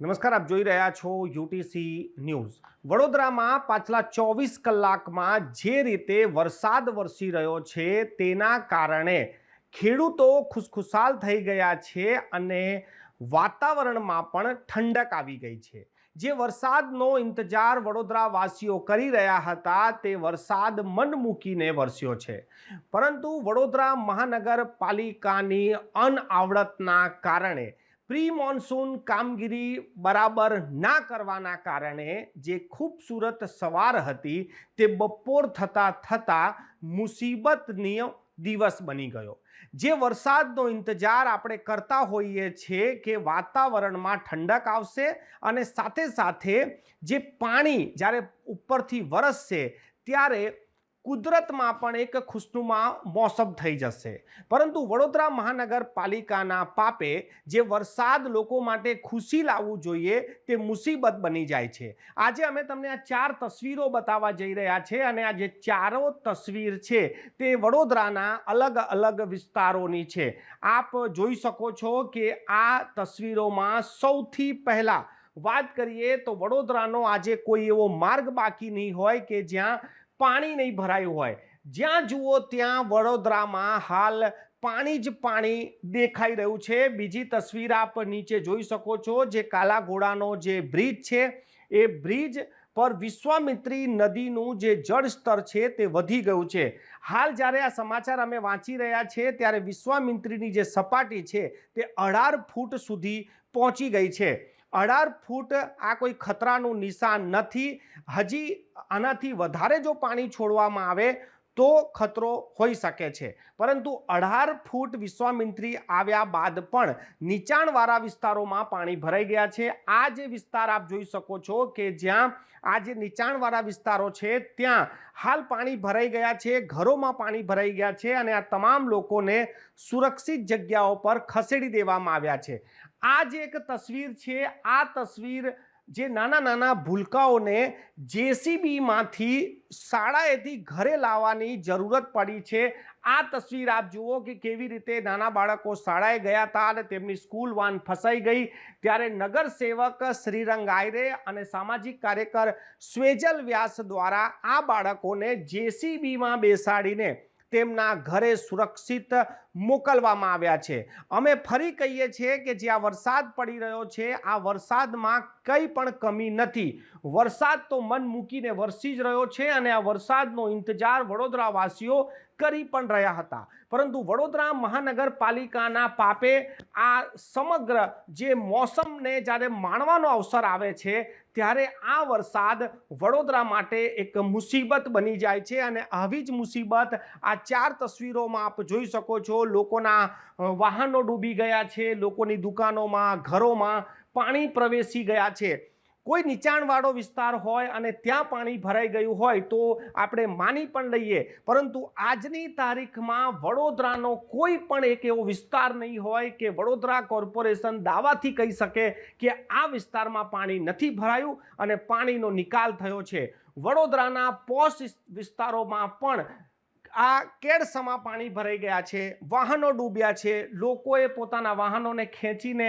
નમસ્કાર, આપ જોઈ રહ્યા છો યુટીસી ન્યૂઝ. વડોદરામાં પાછલા ચોવીસ કલાકમાં જે રીતે વરસાદ વરસી રહ્યો છે તેના કારણે ખેડૂતો ખુશખુશાલ થઈ ગયા છે અને વાતાવરણમાં પણ ઠંડક આવી ગઈ છે. જે વરસાદનો ઇંતજાર વડોદરાવાસીઓ કરી રહ્યા હતા તે વરસાદ મન મૂકીને વરસ્યો છે. પરંતુ વડોદરા મહાનગરપાલિકાની અનઆવડતના કારણે પ્રી મોન્સૂન કામગીરી બરાબર ના કરવાના કારણે જે ખૂબસૂરત સવાર હતી તે બપોર થતાં થતાં મુસીબતની દિવસ બની ગયો. જે વરસાદનો ઇંતજાર આપણે કરતા હોઈએ છીએ કે વાતાવરણમાં ઠંડક આવશે અને સાથે સાથે જે પાણી જ્યારે ઉપરથી વરસશે ત્યારે કુદરતમાં પણ એક ખુશનુમા મોસમ થઈ જશે. પરંતુ વડોદરા મહાનગરપાલિકાના પાપે જે વરસાદ લોકો માટે ખુશી લાવવું જોઈએ તે મુસીબત બની જાય છે. આજે અમે તમને આ ચાર તસવીરો બતાવવા જઈ રહ્યા છે અને આ જે ચારો તસવીર છે તે વડોદરાના અલગ અલગ વિસ્તારોની છે. આપ જોઈ શકો છો કે આ તસવીરોમાં સૌથી પહેલાં વાત કરીએ તો વડોદરાનો આજે કોઈ એવો માર્ગ બાકી નહીં હોય કે જ્યાં પાણી નહીં ભરાયું હોય. જ્યાં જુઓ ત્યાં વડોદરામાં હાલ પાણી જ પાણી દેખાઈ રહ્યું છે. બીજી તસવીર આપ નીચે જોઈ શકો છો જે કાલા ઘોડાનો જે બ્રિજ છે, એ બ્રિજ પર વિશ્વામિત્રી નદીનું જે જળસ્તર છે તે વધી ગયું છે. હાલ જ્યારે આ સમાચાર અમે વાંચી રહ્યા છે ત્યારે વિશ્વામિત્રીની જે સપાટી છે તે અઢાર ફૂટ સુધી પહોંચી ગઈ છે. અઢાર ફૂટ આ કોઈ ખતરાનું નિશાન નથી. હજી આનાથી વધારે જો પાણી છોડવામાં આવે તો ખતરો હોઈ શકે છે. પરંતુ અઢાર ફૂટ વિશ્વામિત્રી આવ્યા બાદ પણ નીચાણવાળા વિસ્તારોમાં પાણી ભરાઈ ગયા છે. આ જે વિસ્તાર આપ જોઈ શકો છો કે જ્યાં આ જે નીચાણવાળા વિસ્તારો છે, ત્યાં હાલ પાણી ભરાઈ ગયા છે, ઘરોમાં પાણી ભરાઈ ગયા છે અને આ તમામ લોકોને સુરક્ષિત જગ્યાઓ પર ખસેડી દેવામાં આવ્યા છે. આ જે એક તસવીર છે, આ તસવીર જે નાના નાના ભૂલકાઓને જેસીબીમાંથી શાળાએથી ઘરે લાવવાની જરૂરત પડી છે. આ તસવીર આપ જુઓ કે કેવી રીતે નાના બાળકો શાળાએ ગયા હતા અને તેમની સ્કૂલ વાન ફસાઈ ગઈ. ત્યારે નગરસેવક શ્રીરંગ આયરે અને સામાજિક કાર્યકર સ્વેજલ વ્યાસ દ્વારા આ બાળકોને જેસીબીમાં બેસાડીને તેમના ઘરે સુરક્ષિત મોકલવામાં આવ્યા છે. અમે ફરી કહીએ છીએ કે જ્યાં વરસાદ પડી રહ્યો છે, આ વરસાદમાં કંઈ પણ કમી નથી. વરસાદ તો મન મૂકીને વરસી જ રહ્યો છે અને આ વરસાદનો ઇંતજાર વડોદરાવાસીઓ કરી પણ રહ્યા હતા. પરંતુ વડોદરા મહાનગરપાલિકાના પાપે આ સમગ્ર જે મોસમને જ્યારે માણવાનો અવસર આવે છે ત્યારે આ વરસાદ વડોદરા માટે એક મુસીબત બની જાય છે અને આવી જ મુસીબત આ ચાર તસવીરોમાં આપ જોઈ શકો છો. લોકોના વાહનો ડૂબી ગયા છે, લોકોની દુકાનોમાં, ઘરોમાં પાણી પ્રવેશી ગયા છે. કોઈ નીચાણવાળો વિસ્તાર હોય અને ત્યાં પાણી ભરાઈ ગયું હોય તો આપણે માની પણ લઈએ. પરંતુ આજની તારીખમાં વડોદરાનો કોઈ પણ એક એવો વિસ્તાર નહીં હોય કે વડોદરા કોર્પોરેશન દાવાથી કહી શકે કે આ વિસ્તારમાં પાણી નથી ભરાયું અને પાણીનો નિકાલ થયો છે. વડોદરાના પોશ વિસ્તારોમાં પણ આ કેડસમાં પાણી ભરાઈ ગયા છે, વાહનો ડૂબ્યા છે, લોકોએ પોતાના વાહનોને ખેંચીને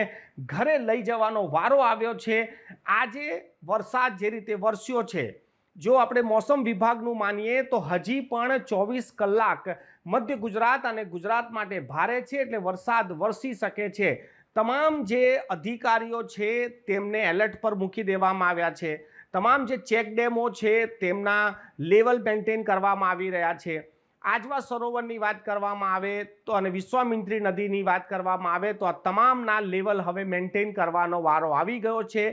ઘરે લઈ જવાનો વારો આવ્યો છે. આજે વરસાદ જે રીતે વરસ્યો છે, જો આપણે મોસમ વિભાગનું માનીએ તો હજી પણ ચોવીસ કલાક મધ્ય ગુજરાત અને ગુજરાત માટે ભારે છે એટલે વરસાદ વરસી શકે છે. તમામ જે અધિકારીઓ છે તેમને એલર્ટ પર મૂકી દેવામાં આવ્યા છે. તમામ જે ચેક ડેમો છે તેમના લેવલ મેન્ટેન કરવામાં આવી રહ્યા છે. આજવા સરોવરની વાત કરવામાં આવે તો અને વિશ્વામિત્રી નદીની વાત કરવામાં આવે તો આ તમામના લેવલ હવે મેન્ટેન કરવાનો વારો આવી ગયો છે.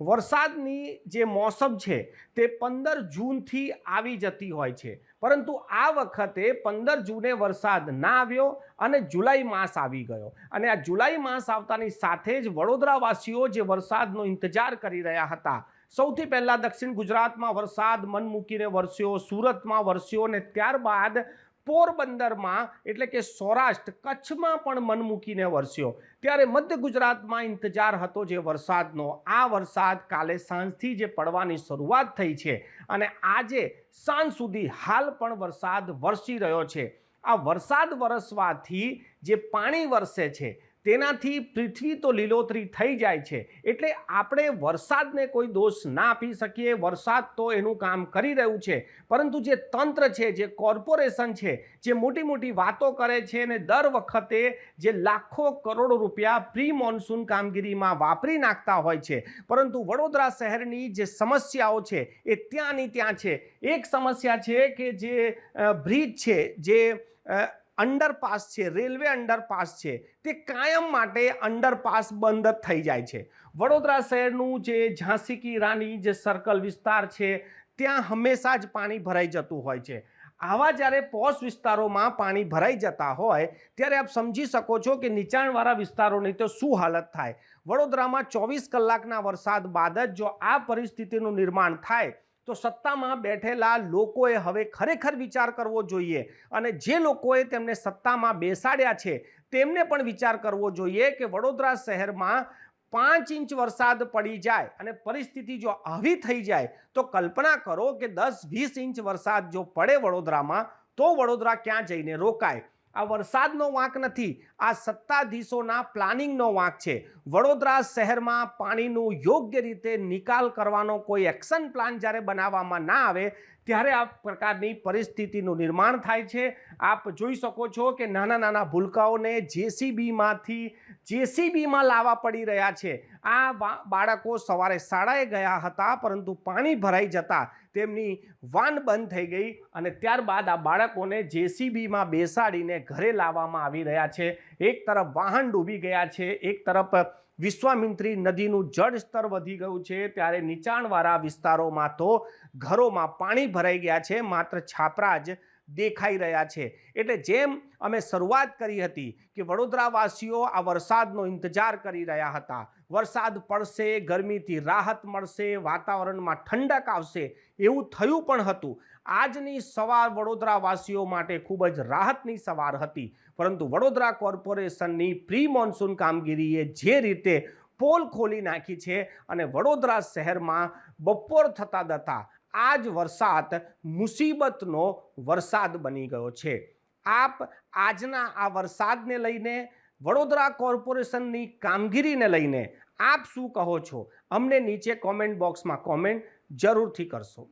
વરસાદની જે મોસમ છે તે પંદર જૂનથી આવી જતી હોય છે. પરંતુ આ વખતે પંદર જૂને વરસાદ ના આવ્યો અને જુલાઈ માસ આવી ગયો. અને આ જુલાઈ માસ આવતાની સાથે જ વડોદરાવાસીઓ જે વરસાદનો ઇંતજાર કરી રહ્યા હતા સૌથી પહેલાં દક્ષિણ ગુજરાતમાં વરસાદ મન મૂકીને વરસ્યો, સુરતમાં વરસ્યો અને ત્યારબાદ પોરબંદરમાં એટલે કે સૌરાષ્ટ્ર કચ્છમાં પણ મન મૂકીને વરસ્યો. ત્યારે મધ્ય ગુજરાતમાં ઇંતજાર હતો જે વરસાદનો. આ વરસાદ કાલે સાંજથી જે પડવાની શરૂઆત થઈ છે અને આજે સાંજ સુધી હાલ પણ વરસાદ વરસી રહ્યો છે. આ વરસાદ વરસવાથી જે પાણી વરસે છે તેનાથી પૃથ્વી તો લીલોતરી થઈ જાય છે. એટલે આપણે વરસાદને કોઈ દોષ ના આપી શકીએ. વરસાદ તો એનું કામ કરી રહ્યું છે. પરંતુ જે તંત્ર છે, જે કોર્પોરેશન છે, જે મોટી મોટી વાતો કરે છે અને દર વખતે જે લાખો કરોડો રૂપિયા પ્રી મોન્સૂન કામગીરીમાં વાપરી નાખતા હોય છે. પરંતુ વડોદરા શહેરની જે સમસ્યાઓ છે, એ ત્યાંની ત્યાં છે. એક સમસ્યા છે કે જે બ્રિજ છે, જે અંડરપાસ છે, રેલવે અંડરપાસ છે, તે કાયમ માટે અંડરપાસ બંધ થઈ જાય છે. વડોદરા શહેરનું જે ઝાંસી કી રાની જે સર્કલ વિસ્તાર છે, ત્યાં હંમેશા જ પાણી ભરાઈ જતું હોય છે. આવા જ્યારે પોશ વિસ્તારોમાં પાણી ભરાઈ જતા હોય, ત્યારે આપ સમજી શકો છો કે નીચાણવાળા વિસ્તારોની તો શું હાલત થાય? વડોદરામાં ચોવીસ કલાકના વરસાદ બાદ જ જો આ પરિસ્થિતિનું નિર્માણ થાય તો સત્તામાં બેઠેલા લોકોએ હવે ખરેખર વિચાર કરવો જોઈએ. અને જે લોકોએ તેમને સત્તામાં બેસાડ્યા છે, તેમને પણ વિચાર કરવો જોઈએ કે વડોદરા શહેરમાં પાંચ ઇંચ વરસાદ પડી જાય અને પરિસ્થિતિ જો આવી થઈ જાય, તો કલ્પના કરો કે દસ વીસ ઇંચ વરસાદ જો પડે વડોદરામાં, તો વડોદરા ક્યાં જઈને રોકાય? આ વરસાદનો વાંક નથી, આ સત્તાધીશોના પ્લાનિંગનો વાંક છે. વડોદરા શહેરમાં પાણીનું યોગ્ય રીતે નિકાલ કરવાનો કોઈ એક્શન પ્લાન જ્યારે બનાવવામાં ના આવે, ત્યારે આ પ્રકારની પરિસ્થિતિનું નિર્માણ થાય છે. આપ જોઈ શકો છો કે નાના નાના ભૂલકાઓને જેસીબીમાંથી, જેસીબીમાં લાવવા પડી રહ્યા છે. આ બાળકો સવારે શાળાએ ગયા હતા, પરંતુ પાણી ભરાઈ જતા તેમની વાન બંધ થઈ ગઈ અને ત્યારબાદ આ બાળકોને જેસીબીમાં બેસાડીને ઘરે લાવવામાં આવી રહ્યા છે. એક તરફ વાહન ડૂબી ગયા છે, એક તરફ વિશ્વામિત્રી નદીનું જળસ્તર વધી ગયું છે. ત્યારે નીચાણવાળા વિસ્તારોમાં તો ઘરોમાં પાણી ભરાઈ ગયા છે, માત્ર છાપરા જ દેખાઈ રહ્યા છે. એટલે જેમ અમે શરૂઆત કરી હતી કે વડોદરાવાસીઓ આ વરસાદનો ઇંતજાર કરી રહ્યા હતા વરસાદ પડશે, ગરમીથી રાહત મળશે, વાતાવરણમાં ઠંડક આવશે, એવું થયું પણ હતું. આજની સવાર વડોદરાવાસીઓ માટે ખૂબ જ રાહતની સવાર હતી. પરંતુ વડોદરા કોર્પોરેશનની પ્રી મોન્સૂન કામગીરીએ જે રીતે પોલ ખોલી નાખી છે અને વડોદરા શહેરમાં બપોર થતા દતા આ જ વરસાદ મુસીબતનો વરસાદ બની ગયો છે. આપ આજના આ વરસાદને લઈને વડોદરા કોર્પોરેશનની કામગીરીને લઈને આપ શું કહો છો? અમને નીચે કોમેન્ટ બોક્સમાં કોમેન્ટ જરૂરથી કરશો.